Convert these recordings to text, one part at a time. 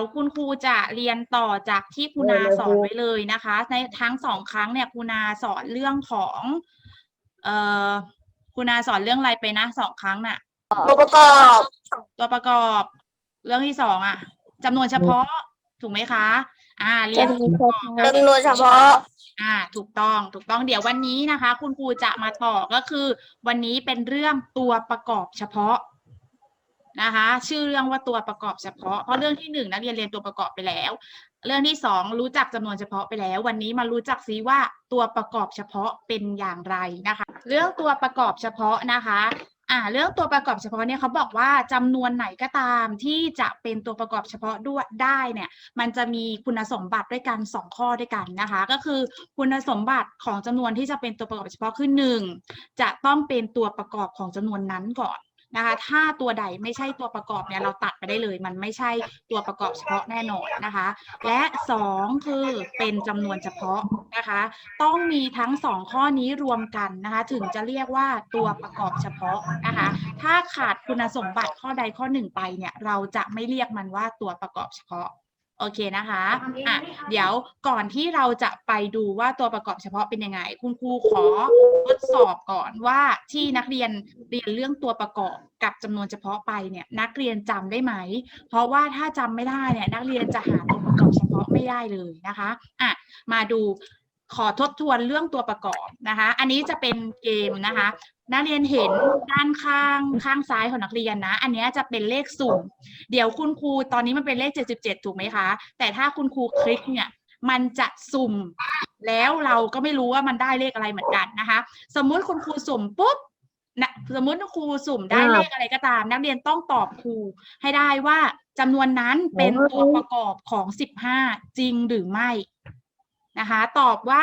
ยวคุณครูจะเรียนต่อจากที่ครูนาสอนไว้เลยนะคะ ในทั้งสองครั้งเนี่ยครูนาสอนเรื่องของเอ่อครูนาสอนเรื่องอะไรไปนะสองครั้งน่ะ ตัวประกอบตัวประกอบเรื่องที่สองอะจำนวนเฉพาะถูกไหมคะ อ่าเรียนจำนวนเฉพาะ อ่าถูกต้องถูกต้องเดี๋ยววันนี้นะคะ คุณครูจะมาต่อก็คือ วันนี้เป็นเรื่องตัวประกอบเฉพาะ นะคะ ชื่อเรื่องว่าตัวประกอบเฉพาะ เพราะเรื่องที่หนึ่งนักเรียนเรียนตัวประกอบไปแล้ว เรื่องที่สองรู้จักจำนวนเฉพาะไปแล้ว วันนี้มารู้จักซิว่าตัวประกอบเฉพาะเป็นอย่างไรนะคะ เรื่องตัวประกอบเฉพาะนะคะอ่าเรื่องตัวประกอบเฉพาะเนี่ยเขาบอกว่าจำนวนไหนก็ตามที่จะเป็นตัวประกอบเฉพาะด้วยได้เนี่ยมันจะมีคุณสมบัติด้วยกันสองข้อด้วยกันนะคะ ก็คือคุณสมบัติของจำนวนที่จะเป็นตัวประกอบเฉพาะคือหนึ่งจะต้องเป็นตัวประกอบของจำนวนนั้นก่อน นะคะ ถ้าตัวใดไม่ใช่ตัวประกอบเนี่ยเราตัดไปได้เลย มันไม่ใช่ตัวประกอบเฉพาะแน่นอนนะคะ และสองคือเป็นจำนวนเฉพาะนะคะ ต้องมีทั้งสองข้อนี้รวมกันนะคะ ถึงจะเรียกว่าตัวประกอบเฉพาะนะคะ ถ้าขาดคุณสมบัติข้อใดข้อหนึ่งไปเนี่ยเราจะไม่เรียกมันว่าตัวประกอบเฉพาะ โอเคนะคะอะเดี๋ยวก่อนที่เราจะไปดูว่าตัวประกอบเฉพาะเป็นยังไง คุณครูขอทดสอบก่อนว่าที่นักเรียนเรียนเรื่องตัวประกอบกับจำนวนเฉพาะไปเนี่ยนักเรียนจำได้ไหม เพราะว่าถ้าจำไม่ได้เนี่ยนักเรียนจะหาตัวประกอบเฉพาะไม่ได้เลยนะคะอะมาดูขอทบทวนเรื่องตัวประกอบนะคะ อันนี้จะเป็นเกมนะคะ นักเรียนเห็นด้านข้างข้างซ้ายของนักเรียนนะ อันเนี้ยจะเป็นเลขสุ่มเดี๋ยวคุณครูตอนนี้มันเป็นเลข 77 ถูกไหมคะ แต่ถ้าคุณครูคลิกเนี่ยมันจะสุ่ม แล้วเราก็ไม่รู้ว่ามันได้เลขอะไรเหมือนกันนะคะ สมมุติคุณครูสุ่มปุ๊บนะสมมุติครูสุ่มได้เลขอะไรก็ตาม นักเรียนต้องตอบครูให้ได้ว่าจำนวนนั้นเป็นตัวประกอบของ15จริงหรือไม่นะคะ ตอบว่า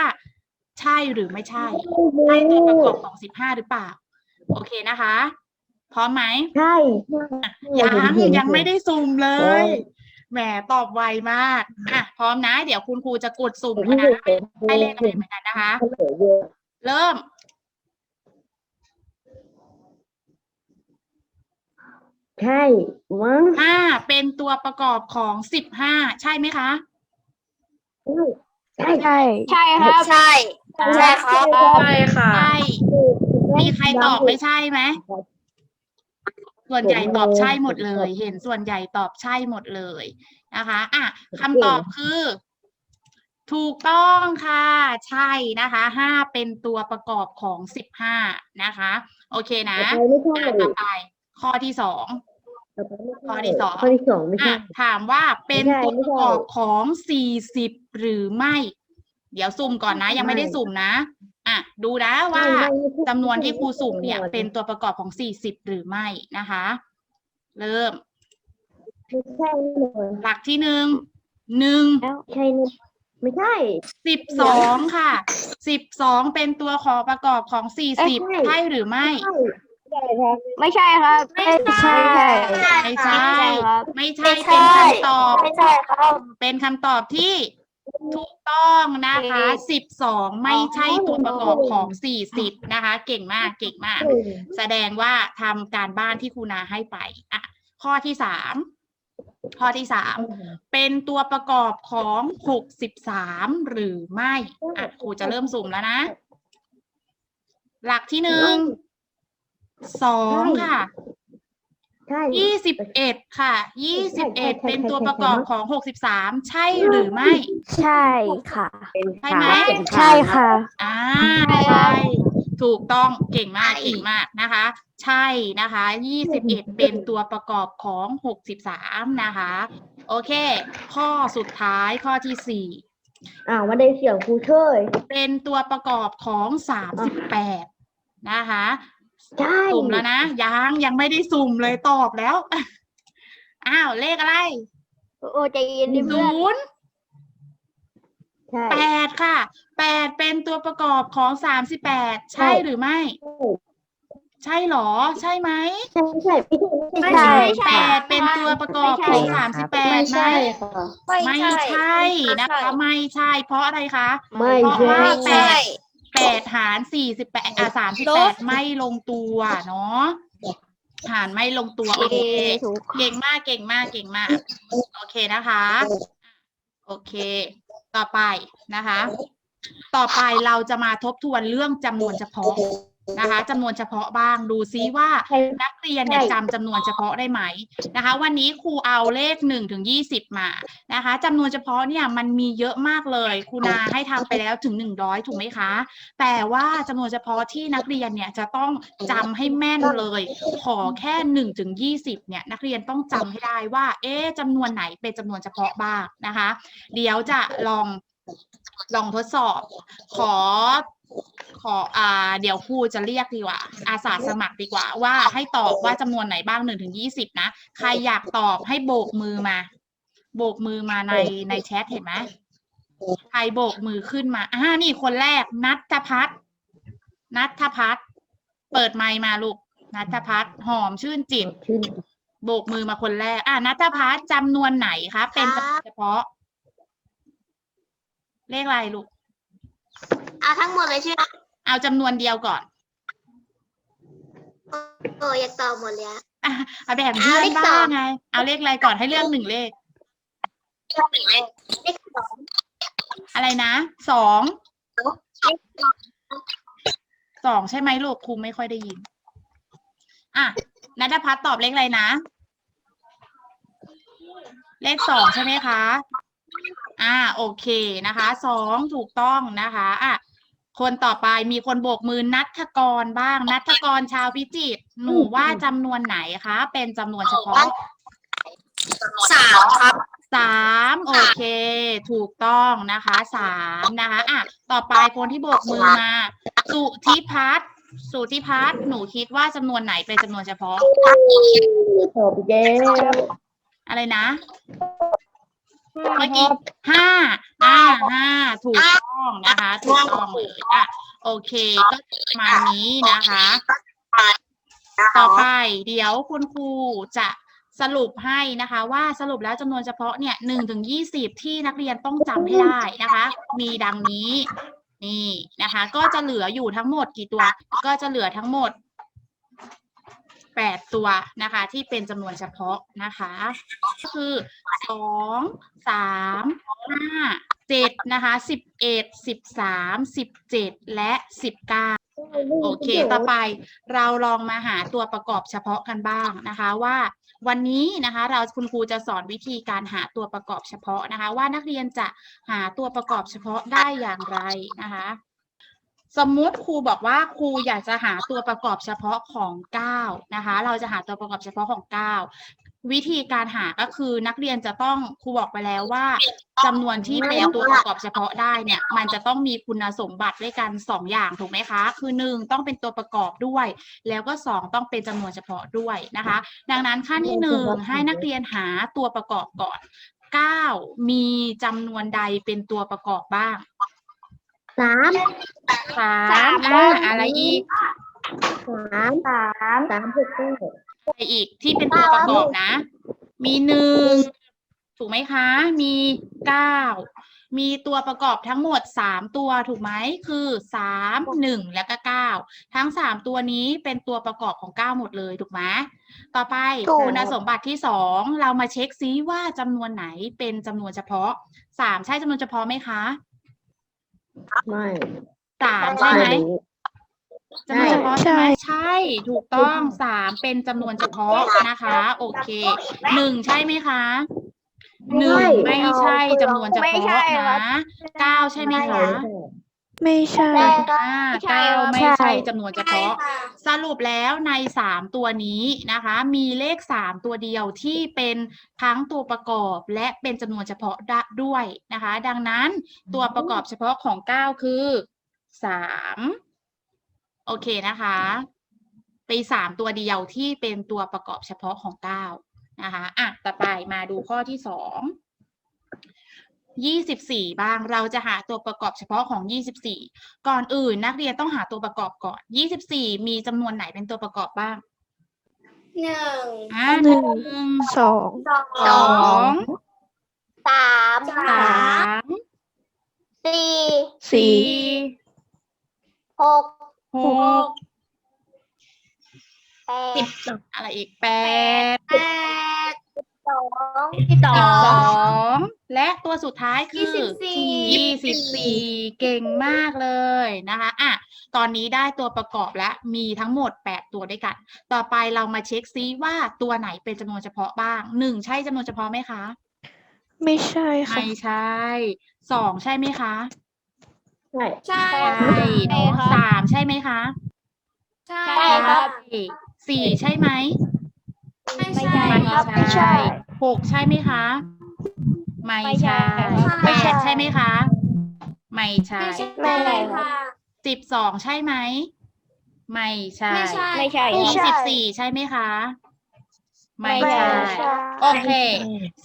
ใช่หรือไม่ใช่ใช่ตัวประกอบของ15หรือเปล่า โอเคนะคะ พร้อมไหมใช่ยังยังไม่ได้ซูมเลย แหมตอบไวมากอะพร้อมนะ เดี๋ยวคุณครูจะกดสุ่มแล้วนะให้เลขอะไรเหมือนกันนะคะ เริ่มใช่มั้งห้าเป็นตัวประกอบของสิบห้าใช่ไหมคะ ใช่ ใช่ ใช่ครับ ใช่ ใช่ครับใช่ค่ะ ใช่มีใครตอบไม่ใช่ไหม ส่วนใหญ่ตอบใช่หมดเลย เห็นส่วนใหญ่ตอบใช่หมดเลยนะคะ อะคำตอบคือ ถูกต้องค่ะ ใช่นะคะห้าเป็นตัวประกอบของสิบห้านะคะ โอเคนะไม่ใช่อะต่อไป ข้อที่สองข้อที่สองข้อที่สองไม่ใช่อะถามว่าเป็นไม่ใช่ตัวไม่ประใช่กอบของสี่สิบหรือไม่ เดี๋ยวสุ่มก่อนนะ ยังไม่ได้ไม่สุ่มนะ อะ ดูนะว่าไม่ไม่ไม่ใช่จำนวนที่ครูสุ่มเนี่ยไม่ใช่เป็นตัวประกอบของสี่สิบหรือไม่นะคะ เริ่มไม่ใช่แน่นอนหลักที่หนึ่งหนึ่งแล้วใช่แน่ไม่ใช่ สิบสองค่ะสิบสองเป็นตัวขอประกอบของสี่สิบเอ้ยใช่ใช่หรือไม่ใช่ครับ ไม่ใช่ครับไม่ใช่ไม่ใช่ครับไม่ใช่ ไม่ใช่เป็นคำตอบ ไม่ใช่ครับ เป็นคำตอบที่ ถูกต้องนะคะสิบสองไม่ใช่ตัวประกอบของสี่สิบนะคะ เก่งมากเก่งมาก แสดงว่าทำการบ้านที่ครูนาให้ไปอะข้อที่สามข้อที่สามเป็นตัวประกอบของหกสิบสามหรือไม่อะครูจะเริ่มสุ่มแล้วนะ หลักที่หนึ่งสองค่ะ ใช่ ยี่สิบเอ็ดค่ะ ยี่สิบใช่เอ็ดใช่เป็นใช่ตัวใช่ประกอบของหกสิบสามใช่หรือไม่ ใช่ค่ะใช่ไหม ใช่ค่ะ อ่าใช่ใช่ ถูกต้องเก่งมากเก่งมากนะคะ ใช่นะคะยี่สิบเอ็ดเป็นตัวประกอบของหกสิบสามนะคะ โอเค ข้อสุดท้ายข้อที่สี่อ่าวันใดเสียงครูเชยเป็นตัวประกอบของสามสิบแปดนะคะ ใช่สุ่มแล้วนะยังยังไม่ได้สุ่มเลยตอบแล้ว อ้าวเลขอะไรโอ้ใจเย็นดิเพื่ศูอนนย์ใช่แปดค่ะแปดเป็นตัวประกอบของสามสิบแปดใช่หรือไม่ ใช่หรอ ใช่ไหมใช่ใช่ไม่ไม่ใช่ใช่ แปดเป็นตัวประกอบของสามสิบแปดไหม ค่ะ ไม่ใช่นะคะไม่ใช่ เพราะอะไรคะ ไม่เพราะว่าใช่แปด แปดหารสี่สิบแปดอะสามสิบแปดไม่ลงตัวเนาะหารไม่ลงตัวโอเคถูกเก่งมากเก่งมากเก่งมากโอเคนะคะ โอเค ต่อไปนะคะ ต่อไปเราจะมาทบทวนเรื่องจำนวนเฉพาะ นะคะจำนวนเฉพาะบ้างดูซิว่าใครนักเรียนเนี่ยจำจำนวนเฉพาะได้ไหมนะคะ วันนี้ครูเอาเลขหนึ่งถึงยี่สิบมานะคะจำนวนเฉพาะเนี่ยมันมีเยอะมากเลยครูนาให้ทำไปแล้วถึงหนึ่งร้อยถูกไหมคะ แต่ว่าจำนวนเฉพาะที่นักเรียนเนี่ยจะต้องจำให้แม่นเลย ขอแค่หนึ่งถึงยี่สิบเนี่ยนักเรียนต้องจำให้ได้ว่า เอ๊ะจำนวนไหนเป็นจำนวนเฉพาะบ้างนะคะ เดี๋ยวจะลองลองทดสอบ ขอ ขออ่าเดี๋ยวครูจะเรียกดีกว่า อาสาสมัครดีกว่า ว่าให้ตอบว่าจำนวนไหนบ้างหนึ่งถึงยี่สิบนะ ใครอยากตอบให้โบกมือมา โบกมือมาในในแชทเห็นไหมใครโบกมือขึ้นมาอ่านี่คนแรกนัทพัฒน์นัทพัฒน์เปิดไมค์มาลูกนัทพัฒน์หอมชื่นจิตชื่นโบกมือมาคนแรก อะนัทพัฒน์จำนวนไหนคะ เป็นจำนวนเฉพาะ เลขอะไรลูก เอาทั้งหมดเลยใช่ไหมเอาจำนวนเดียวก่อนโอ้อยากตอบหมดเลยอะ อะเอาแบ่งเพื่อนเลขสบ้าองง ไง เอาเลขอะไรก่อนให้เลือกหนึ่งเลข เลขสองอะไรนะสองเลขสองสองใช่ไหมลูกครูไม่ค่อยได้ยิน อะนัทพัฒน์ตอบเลขอะไรนะ เลขสองใช่ไหมคะ อ่า โอเคนะคะสองถูกต้องนะคะ อะ คนต่อไปมีคนโบกมือนัทกรบ้าง นัทกรชาวพิจิตรหนูว่าจำนวนไหนคะ เป็นจำนวนเฉพาะสามครับสามโอเค ถูกต้องนะคะสามนะคะอะต่อไปคนที่โบกมือมา สุธิพัฒน์สุธิพัฒน์หนูคิดว่าจำนวนไหนเป็นจำนวนเฉพาะตอบแก้วอะไรนะ เมื่อกี้ห้าอ่าห้าถูกต้องนะคะ ถูกต้องเลยอะโอเค ก็ประมาณนี้นะคะ ต่อไปเดี๋ยวคุณครูจะสรุปให้นะคะว่าสรุปแล้วจำนวนเฉพาะเนี่ยหนึ่งถึงยี่สิบที่นักเรียนต้องจำให้ได้นะคะ มีดังนี้นี่นะคะ ก็จะเหลืออยู่ทั้งหมดกี่ตัว ก็จะเหลือทั้งหมด แปดตัวนะคะ ที่เป็นจำนวนเฉพาะนะคะ ก็คือสองสามห้าเจ็ดนะคะสิบเอ็ดสิบสามสิบเจ็ดและสิบเก้าโอเค ต่อไปเราลองมาหาตัวประกอบเฉพาะกันบ้างนะคะว่าวันนี้นะคะเราคุณครูจะสอนวิธีการหาตัวประกอบเฉพาะนะคะ ว่านักเรียนจะหาตัวประกอบเฉพาะได้อย่างไรนะคะ สมมุติครูบอกว่าครูอยากจะหาตัวประกอบเฉพาะของ 9 นะคะ เราจะหาตัวประกอบเฉพาะของ 9 วิธีการหาก็คือนักเรียนจะต้องครูบอกไปแล้วว่าจำนวนที่เป็นตัวประกอบเฉพาะได้เนี่ย มันจะต้องมีคุณสมบัติด้วยกันสองอย่างถูกไหมคะ คือหนึ่งต้องเป็นตัวประกอบด้วย แล้วก็สองต้องเป็นจำนวนเฉพาะด้วยนะคะ ดังนั้นขั้นที่หนึ่งให้นักเรียนหาตัวประกอบก่อนเก้ามีจำนวนใดเป็นตัวประกอบบ้าง สามสามอ่าอะไรอีกสามสามสามหกเก้าอะไรอีกที่เป็นตัวประกอบนะ มีหนึ่งถูกไหมคะ มีเก้ามีตัวประกอบทั้งหมดสามตัวถูกไหมคือสามหนึ่งแล้วก็เก้าทั้งสามตัวนี้เป็นตัวประกอบของเก้าหมดเลยถูกไหมต่อไปถูกคุณสมบัติที่สองเรามาเช็คซิว่าจำนวนไหนเป็นจำนวนเฉพาะสามใช่จำนวนเฉพาะไหมคะ ไม่สามใช่ไหมรู้จำนวนเฉพาะใช่ใช่ไหมใช่ ถูกต้องสามเป็นจำนวนเฉพาะนะคะ โอเคหนึ่งใช่ไหมคะหนึ่งไม่ใช่จำนวนเฉไม่ใช่พาะครันะบเก้าใช่ไหมคะ ไม่ใช่ อ่าเก้าไม่ใช่ใช่จำนวนเฉพาะ สรุปแล้วในสามตัวนี้นะคะ มีเลขสามตัวเดียวที่เป็นทั้งตัวประกอบและเป็นจำนวนเฉพาะได้ด้วยนะคะ ดังนั้นตัวประกอบเฉพาะของเก้าคือสามโอเคนะคะไปสามตัวเดียวที่เป็นตัวประกอบเฉพาะของเก้านะคะ อะ ต่อไปมาดูข้อที่สอง ยี่สิบสี่บ้าง เราจะหาตัวประกอบเฉพาะของยี่สิบสี่ก่อนอื่นนักเรียนต้องหาตัวประกอบก่อน 24 มีจำนวนไหนเป็นตัวประกอบบ้างหนึ่งอ่าหหนึ่นึ่งงสองสองสามสามสี่สี่สี่หกหกแปสิดบอะไรอีกแปดแปดสองสิบสอสิบสงอง และตัวสุดท้ายคือยี่สิบสี่ยี่สิบสี่เก่งมากเลยนะคะอะตอนนี้ได้ตัวประกอบแล้วมีทั้งหมดแปดตัวด้วยกัน ต่อไปเรามาเช็คซิว่าตัวไหนเป็นจำนวนเฉพาะบ้างหนึ่งใช่จำนวนเฉพาะไหมคะ ไม่ใช่ค่ะ ไม่ใช่สองใช่ไหมคะ ใช่ใช่ใช่เนาะสามใช่ไหมคะใช่ใช่ครับสี่ใช่ไหม ไม่ใช่ไม่ไม่ครับไม่ใช่หกใช่ไหมคะ ไม่ไม่ใช่ใช่ครับแปไม่ใช่ดใช่ไหมคะไม่ใช่ไม่ใช่ไม่ใช่ค่ะสิบสองใช่ไหม ไม่ใช่ไม่ใช่ไม่ใช่ยี่ครับสิบสี่ใช่ไหมคะ ไม่ไม่ใช่ใช่โอเค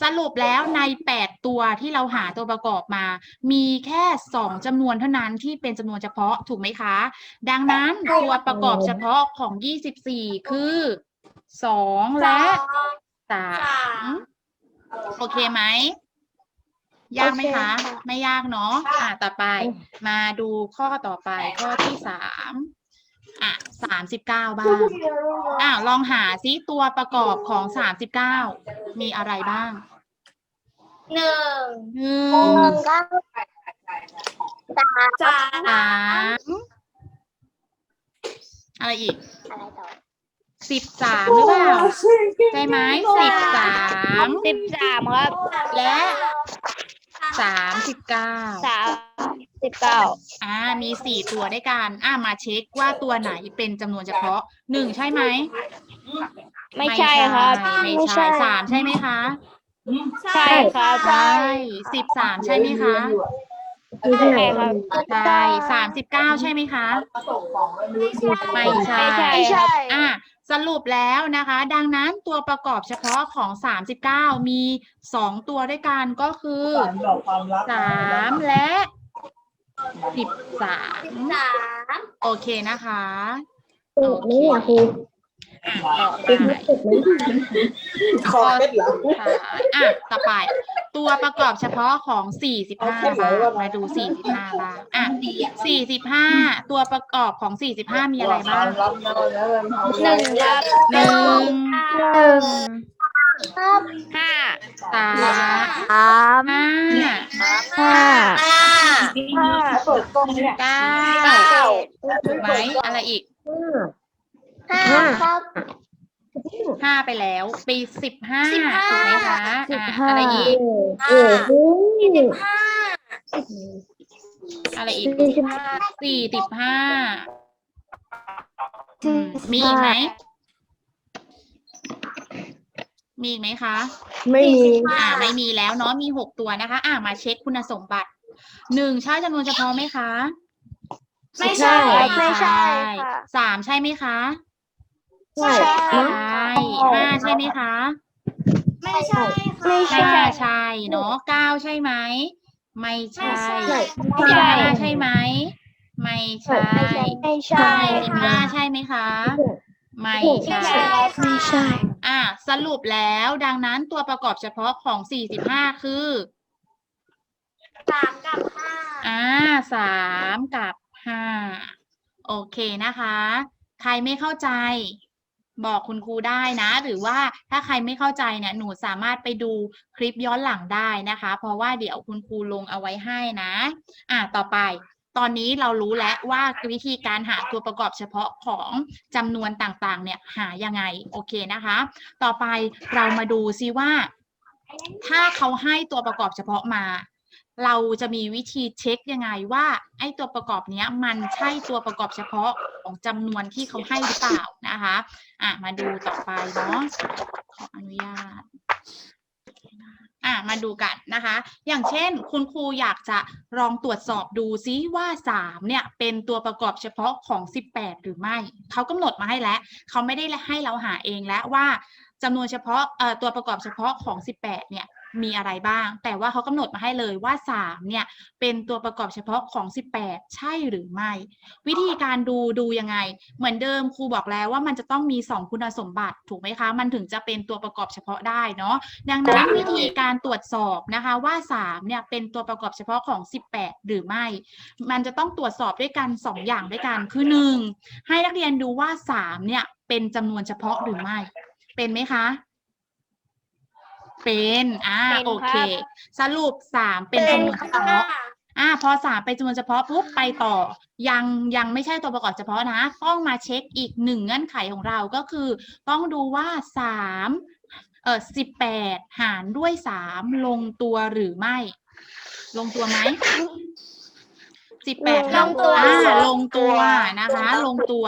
สรุปแล้วในแปดตัวที่เราหาตัวประกอบมา มีแค่สองจำนวนเท่านั้นที่เป็นจำนวนเฉพาะถูกไหมคะ ดังนั้นตัวประกอบเฉพาะของยี่สิบสี่คือสองและสาสามมโอเคไหม ยากไหมคะ โอเคค่ะ ไม่ยากเนาะอะต่อไป มาดูข้อต่อไปข้อที่สามอะสามสิบเก้าบ้างอะลองหาซิตัวประกอบของสามสิบเก้ามีอะไรบ้างหนึ่งหนึ่หงนึ่งครับสามสามอะไรอีกอะไรต่อสิบสามหรือเปล่าใช่ไหมสิบสามสิบสามครับและ สามสิบเก้าสามสิบเก้าอ่า มีสี่ตัวด้วยกัน อ่ามาเช็คว่าตัวไหนเป็นจำนวนเฉพาะหนึ่งใช่ไหมไม่ใช่ครับไม่ใช่สามใช่ไหมคะใช่ครับใช่สิบสามใช่ไหมคะไม่ใช่ใช่ครับใช่สามสิบเก้าใช่ไหมคะไม่ใช่ไม่ใช่ครับอะ สรุปแล้วนะคะ ดังนั้นตัวประกอบเฉพาะของ 39 มี 2 ตัวด้วยกันก็คือ3และ 13สามโอเคนะคะติดไหมเนี่ยครูอะ ต่อไปติดไหมติดไหมข้อสุดท้ายอะต่อไป ตัวประกอบเฉพาะของ 45บ้างมาดู 45บ้างอะ45 ตัวประกอบของ 45 มีอะไรบ้างหนึ่งครับหนึ่งหนึ่งห้าสามสามห้าห้าห้าห้าเก้าเก้าถูกไหมอะไรอีก ห้าครับ ห้าไปแล้ว ปีสิบห้าสิบห้า ถูกไหมคะสิบอะห้าอะไรอีกโอ้โหห้าอะไรอีกสี่สิบสี่สิบห้าสี่มีอีกไหมมีอีกไหมคะ ไม่มีอ่าไม่มีแล้วเนาะมีหกตัวนะคะ อ่ามาเช็คคุณสมบัติหนึ่งใช่จำนวนเฉพาะไหมคะไม่ใช่ ไม่ใช่ค่ะ สามใช่ไหมคะ ใช่ใช่นะห้าใช่ไหมคะ ไม่ใช่ไม่ค่ะใช่ห้าใช่เนาะเก้าใช่ไหม ไม่ใช่ไม่ใช่ใช่สิบห้าใช่ไหม ไม่ใช่ไม่ใช่สิบห้าใช่ไหมคะ ไม่ใช่ไม่ใช่ อะสรุปแล้วดังนั้นตัวประกอบเฉพาะของ45คือสามกับห้าอ่าสามกับห้าโอเคนะคะ ใครไม่เข้าใจ บอกคุณครูได้นะ หรือว่าถ้าใครไม่เข้าใจเนี่ยหนูสามารถไปดูคลิปย้อนหลังได้นะคะ เพราะว่าเดี๋ยวคุณครูลงเอาไว้ให้นะ อะต่อไป ตอนนี้เรารู้แล้วว่าวิธีการหาตัวประกอบเฉพาะของจำนวนต่างๆ เนี่ยหายังไงโอเคนะคะ ต่อไปเรามาดูซิว่า ถ้าเขาให้ตัวประกอบเฉพาะมา เราจะมีวิธีเช็คยังไงว่าไอ้ตัวประกอบเนี้ยมันใช่ตัวประกอบเฉพาะของจำนวนที่เขาให้หรือเปล่านะคะอะมาดูต่อไปเนาะขออนุญาตอะมาดูกันนะคะ อย่างเช่น คุณครูอยากจะลองตรวจสอบดูซิว่า 3 เนี่ย เป็นตัวประกอบเฉพาะของ 18 หรือไม่ เขากำหนดมาให้แล้ว เขาไม่ได้ให้เราหาเองแล้วว่าจำนวนเฉพาะเอ่อตัวประกอบเฉพาะของ 18 เนี่ย มีอะไรบ้าง แต่ว่าเขากำหนดมาให้เลยว่าสามเนี่ย เป็นตัวประกอบเฉพาะของสิบแปดใช่หรือไม่ วิธีการดูดูยังไง เหมือนเดิมครูบอกแล้วว่ามันจะต้องมีสองคุณสมบัติถูกไหมคะ มันถึงจะเป็นตัวประกอบเฉพาะได้เนาะดังนั้นวิธีการตรวจสอบนะคะว่า 3 เนี่ยเป็นตัวประกอบเฉพาะของ 18 หรือไม่ มันจะต้องตรวจสอบด้วยกัน 2 อย่างด้วยกันคือ 1. ให้นักเรียนดูว่า 3 เนี่ยเป็นจำนวนเฉพาะหรือไม่ เป็นไหมคะ เป็นอ่าเป็นครับ โอเค สรุป3เป็นจำนวนเฉพาะอ่าพอสามเป็นจำนวนเฉพาะปุ๊บไปต่อ ยังยังไม่ใช่ตัวประกอบเฉพาะนะ ต้องมาเช็คอีกหนึ่งเงื่อนไขของเราก็คือ ต้องดูว่าสามเออสิบแปดหารด้วยสามลงตัวหรือไม่ ลงตัวไหมสิบแปดลงตัว อ่าค่ะลงตัวนะคะ ลงตัว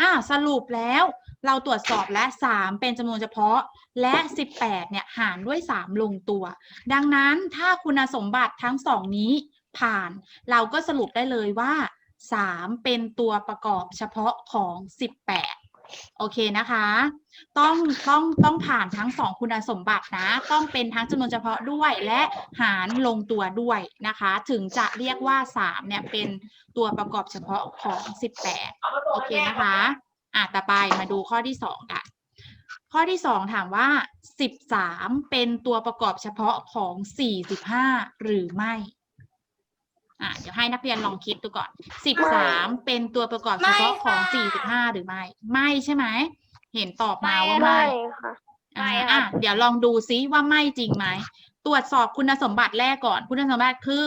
อ่าสรุปแล้วเราตรวจสอบและสามเป็นจำนวนเฉพาะ และสิบแปดเนี่ยหารด้วยสามลงตัว ดังนั้นถ้าคุณสมบัติทั้งสองนี้ผ่าน เราก็สรุปได้เลยว่า 3 เป็นตัวประกอบเฉพาะของ 18 โอเคนะคะ ต้องต้องต้องผ่านทั้งสองคุณสมบัตินะ ต้องเป็นทั้งจำนวนเฉพาะด้วยและหารลงตัวด้วยนะคะ ถึงจะเรียกว่า3เนี่ยเป็นตัวประกอบเฉพาะของ 18 โอเคนะคะ อะต่อไปมาดูข้อที่ 2 กัน ข้อที่ 2 ถามว่า 13 เป็นตัวประกอบเฉพาะของ 45 หรือไม่อะเดี๋ยวให้นักเรียนลองคิดดูก่อน 13 เป็นตัวประกอบเฉพาะของไม่ค่ะ45 หรือไม่ ไม่ใช่ไหม เห็นตอบมาว่าไม่ไม่ค่ะอ่าไม่ค่ะอะเดี๋ยวลองดูซิว่าไม่จริงไหม ตรวจสอบคุณสมบัติแรกก่อน คุณสมบัติคือ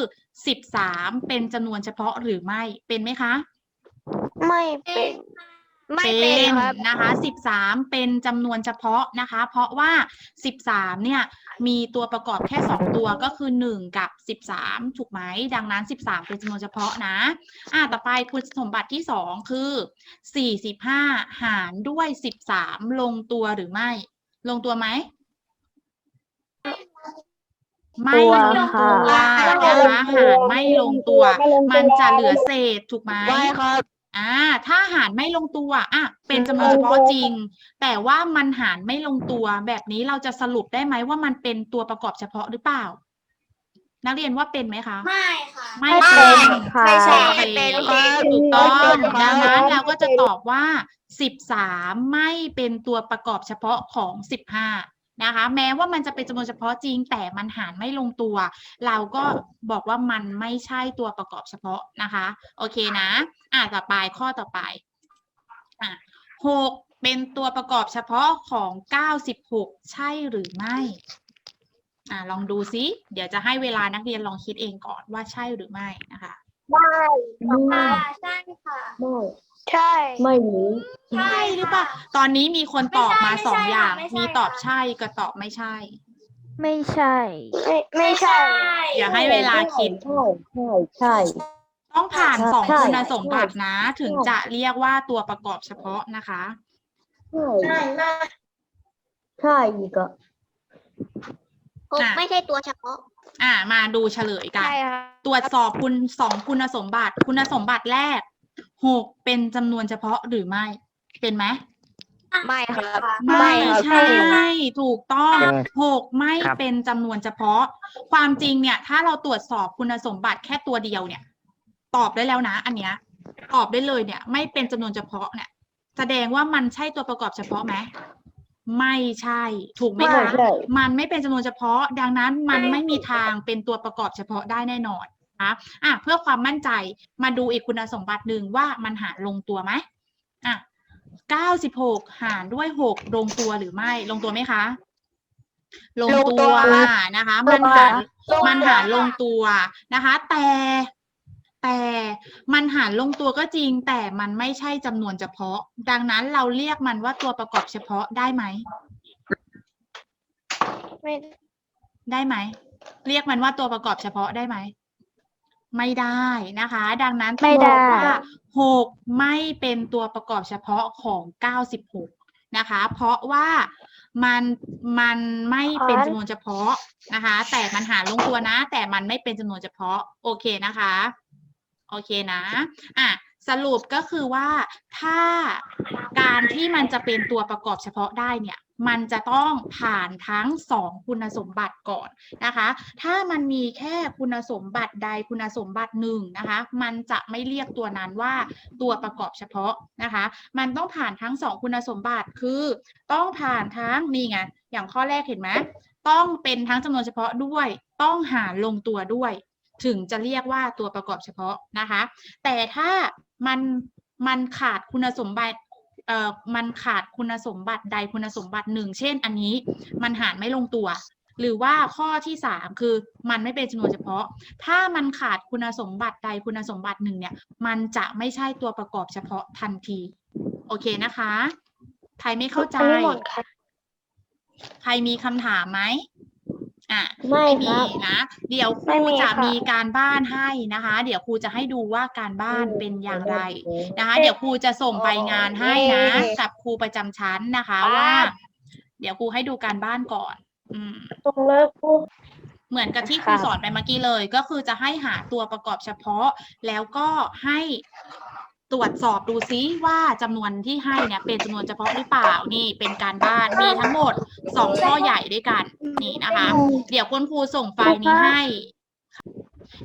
13 เป็นจำนวนเฉพาะหรือไม่ เป็นไหมคะ ไม่เป็น ไม่เป็นครับ นะคะ13เป็นจำนวนเฉพาะนะคะ เพราะว่า13เนี่ยมีตัวประกอบแค่2ตัวก็คือ1กับ13ถูกไหมดังนั้น13เป็นจำนวนเฉพาะนะอ่าต่อไปคุณสมบัติที่2คือ45หารด้วย13ลงตัวหรือไม่ ลงตัวไหมไม่ลงค่ะตัวนะคะหารไม่ลงตัว มันจะเหลือเศษถูกไหมไม่ครับ อ่า ถ้าหารไม่ลงตัวอะเป็นจำนวนเฉพาะจริง แต่ว่ามันหารไม่ลงตัว แบบนี้เราจะสรุปได้ไหมว่ามันเป็นตัวประกอบเฉพาะหรือเปล่า นักเรียนว่าเป็นไหมคะ ไม่ค่ะ ไม่ไม่เป็เป็นนค่ะไม่ใช่โอเคเป็นครับถูกต้องไม่เป็นครับดังนั้นเราก็จะตอบว่า13ไม่เป็นตัวประกอบเฉพาะของ15 นะคะ แม้ว่ามันจะเป็นจำนวนเฉพาะจริง แต่มันหารไม่ลงตัว เราก็บอกว่ามันไม่ใช่ตัวประกอบเฉพาะนะคะ โอเคนะ อะต่อไปข้อต่อไปอะหกเป็นตัวประกอบเฉพาะของ 96 ใช่หรือไม่อะลองดูซิเดี๋ยวจะให้เวลานักเรียนลองคิดเองก่อนว่าใช่หรือไม่นะคะไม่ค่ะใช่ค่ะ ไม่ ใช่ ไม่รู้ใช่หรือเปล่าตอนนี้มีคนตอบมาไม่ใช่สองอย่าง ไม่ใช่มีตอบค่ะใช่กับตอบไม่ใช่ ไม่ใช่ ไม่ไม่ใช่เดี๋ยวให้เวลาคิด ใช่ใช่ใช่ ต้องผ่านสองใช่ คุณสมบัตินะ ถึงใช่จะเรียกว่าตัวประกอบเฉพาะนะคะ ใช่ใช่มากใช่อีกอะหกไม่ใช่ตัวเฉพาะ อะมาดูเฉลยกัน ใช่ค่ะตรวจสอบคุณสองคุณสมบัติ คุณสมบัติแรก หกเป็นจำนวนเฉพาะหรือไม่ เป็นไหม ไม่ครับ ไม่ครับใช่ ถูกต้องเป็นหกไม่ครับ เป็นจำนวนเฉพาะ ความจริงเนี่ย ถ้าเราตรวจสอบคุณสมบัติแค่ตัวเดียวเนี่ย ตอบได้แล้วนะ อันเนี้ยตอบได้เลยเนี่ย ไม่เป็นจำนวนเฉพาะเนี่ย แสดงว่ามันใช่ตัวประกอบเฉพาะไหมไม่ใช่ ถูกไหมไม่คะใช่มันไม่เป็นจำนวนเฉพาะ ดังนั้นมันไม่มีทางเป็นตัวประกอบเฉพาะได้แน่นอน นะอะเพื่อความมั่นใจมาดูอีกคุณสมบัติหนึ่งว่ามันหารลงตัวไหมอะเก้าสิบหกหารด้วยหกลงตัวหรือไม่ ลงตัวไหมคะ ลงลงตัตัววนะคะ มันหารมันหารลงตัวนะคะ แต่แต่มันหารลงตัวก็จริง แต่มันไม่ใช่จำนวนเฉพาะ ดังนั้นเราเรียกมันว่าตัวประกอบเฉพาะได้ไหมไม่ได้ไหม เรียกมันว่าตัวประกอบเฉพาะได้ไหม ไม่ได้นะคะ ดังนั้นต้องไม่บได้อกว่าหกไม่เป็นตัวประกอบเฉพาะของเก้าสิบหกนะคะ เพราะว่ามันมันไม่เป็นจำนวนเฉพาะนะคะ แต่มันหารลงตัวนะ แต่มันไม่เป็นจำนวนเฉพาะ โอเคนะคะ โอเคนะอะสรุปก็คือว่าถ้าการที่มันจะเป็นตัวประกอบเฉพาะได้เนี่ย มันจะต้องผ่านทั้งสองคุณสมบัติก่อนนะคะ ถ้ามันมีแค่คุณสมบัติใดคุณสมบัติหนึ่งนะคะ มันจะไม่เรียกตัวนั้นว่าตัวประกอบเฉพาะนะคะ มันต้องผ่านทั้งสองคุณสมบัติคือต้องผ่านทั้งนี่ไงอย่างข้อแรกเห็นไหมต้องเป็นทั้งจำนวนเฉพาะด้วย ต้องหารลงตัวด้วย ถึงจะเรียกว่าตัวประกอบเฉพาะนะคะ แต่ถ้ามันมันขาดคุณสมบัติ เอ่อมันขาดคุณสมบัติใดคุณสมบัติหนึ่ง เช่น อันนี้มันหารไม่ลงตัว หรือว่าข้อที่สามคือมันไม่เป็นจำนวนเฉพาะ ถ้ามันขาดคุณสมบัติใดคุณสมบัติหนึ่งเนี่ย มันจะไม่ใช่ตัวประกอบเฉพาะทันที โอเคนะคะ ใครไม่เข้าใจไม่หมดค่ะใครมีคำถามไหม อะไม่ไม่คมีรับนะ เดี๋ยวคไม่รูมีจะค่ะมีการบ้านให้นะคะ เดี๋ยวครูจะให้ดูว่าการบ้านเป็นอย่างไรนะคะ เดี๋ยวครูจะส่งใบงานให้นะกับครูประจำชั้นนะคะว่า เดี๋ยวครูให้ดูการบ้านก่อน อืมตรงเลิกพูดเหมือนกับที่ครูค่ะสอนไปเมื่อกี้เลย ก็คือจะให้หาตัวประกอบเฉพาะ แล้วก็ให้ ตรวจสอบดูซิว่าจำนวนที่ให้เนี่ยเป็นจำนวนเฉพาะหรือเปล่านี่เป็นการบ้านมีทั้งหมดสองข้อใหญ่ด้วยกันนี่นะคะ เดี๋ยวคุณครูส่งไฟล์นี้ให้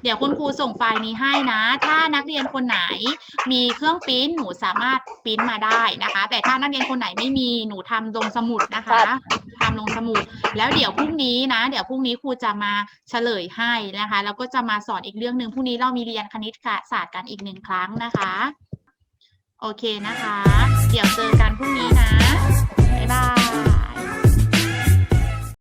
เดี๋ยวคุณครูส่งไฟล์นี้ให้นะ ถ้านักเรียนคนไหนมีเครื่องปริ้นหนูสามารถปริ้นมาได้นะคะ แต่ถ้านักเรียนคนไหนไม่มีหนูทำลงสมุดนะคะทำลงสมุด แล้วเดี๋ยวพรุ่งนี้นะ เดี๋ยวพรุ่งนี้ครูจะมาเฉลยให้นะคะ แล้วก็จะมาสอนอีกเรื่องหนึ่งพรุ่งนี้เรามีเรียนคณิตศาสตร์กันอีกหนึ่งครั้งนะคะ โอเคนะคะ เดี๋ยว